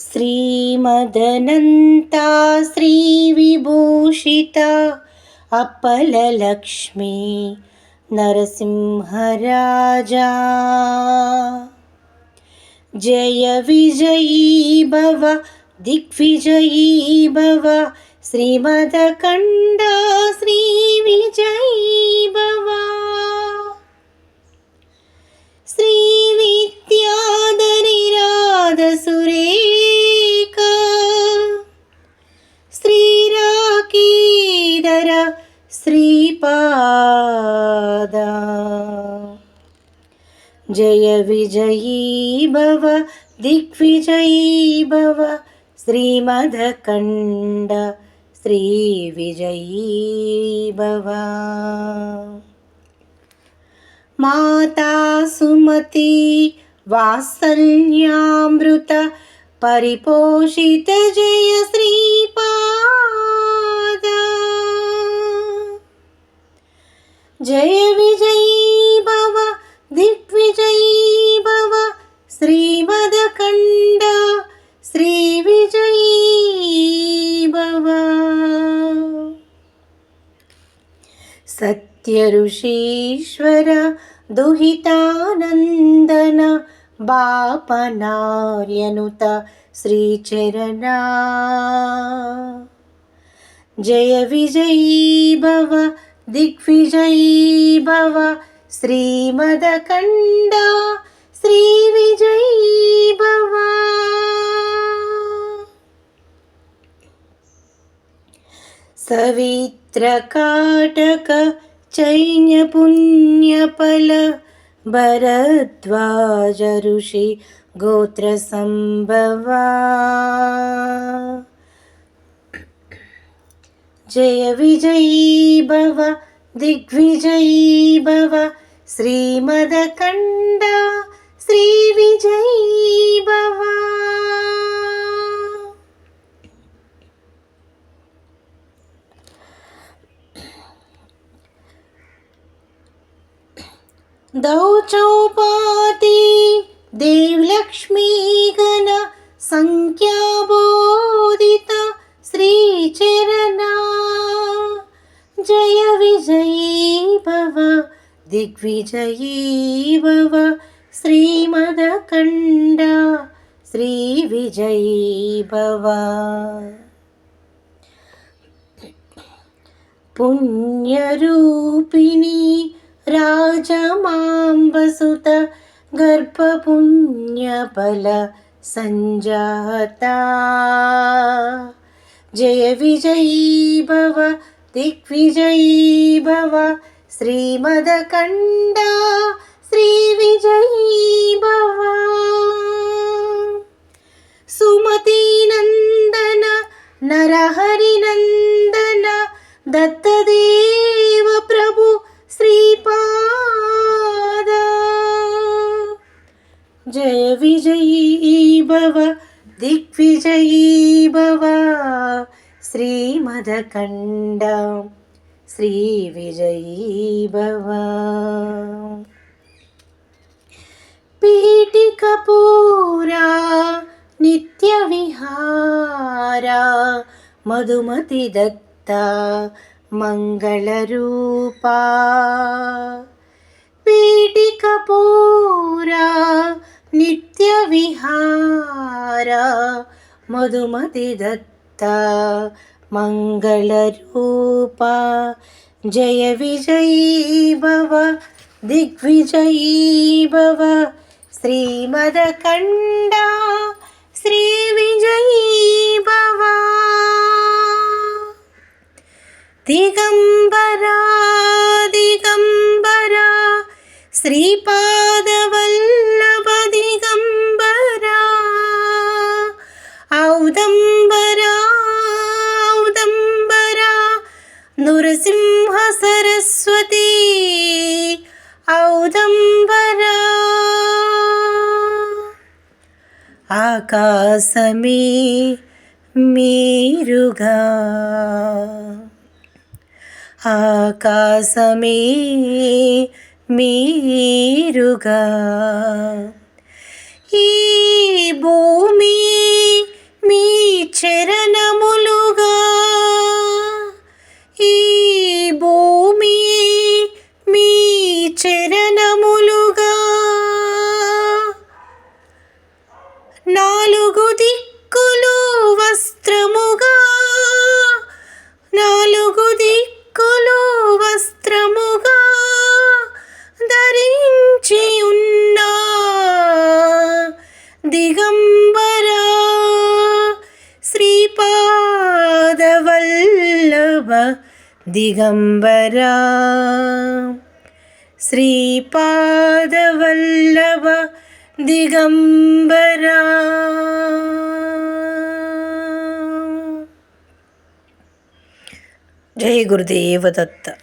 श्रीमदनन्ता श्रीविभूषिता अप्पललक्ष्मी नरसिंहराजा। जय विजयी भव दिग्विजयी भव श्रीमदकण्डा श्रीविजयी श्रीपादा जय विजयी भव दिग्विजयी भव श्रीमदकण्ड श्रीविजयी भव माता सुमती वात्सल्यामृत परिपोषित जय श्रीपादा जय विजयी भव दिग्विजयी भव श्रीमदकण्ड श्रीविजयी भव। सत्यऋषीश्वर दुहितानन्दन बापनार्यनुत श्रीचरणा। जय विजयी भव दिग्विजयी भव श्रीमदकण्ड श्रीविजयी भव सवित्रकाटक चैन्यपुण्यफल भरद्वाज ऋषि गोत्रसम्भवा जय विजयी भव दिग्विजयी भव श्रीमदकण्ड श्रीविजयी भव दौचौपाति देवलक्ष्मीगण सङ्ख्याबोधित श्रीचरणा जय विजयी भव दिग्विजयी भव श्रीमदकण्ड श्रीविजयी भव पुण्यरूपिणी राजमाम्बसुत गर्भपुण्यफल सञ्जाता जय विजयी भव दिग्विजयी भव श्रीमदकण्डा श्रीविजयी भव सुमतीनन्दन नरहरिनन्दन दत्तदेव प्रभु श्रीपादा। जय विजयी भव दिग्विजयी भव श्रीमदकण्ड श्रीविजयी भव पीठिकपूरा नित्यविहारा मधुमतिदत्ता मङ्गलरूपा पीठिकपूरा नित्यविहारा मधुमतिदत्ता मङ्गलरूपा जय विजयी भव दिग्विजयी भव श्रीमदकण्डा श्रीविजयी भव दिगम्बरा दिगम्बरा श्रीपादवल्लभ ఆకాశమే మీరుగా. ఆకాశమే మీరుగా. ఈ భూమి वल्लभ दिगम्बरा। श्रीपादवल्लभ दिगम्बरा। जय गुरुदेव दत्त।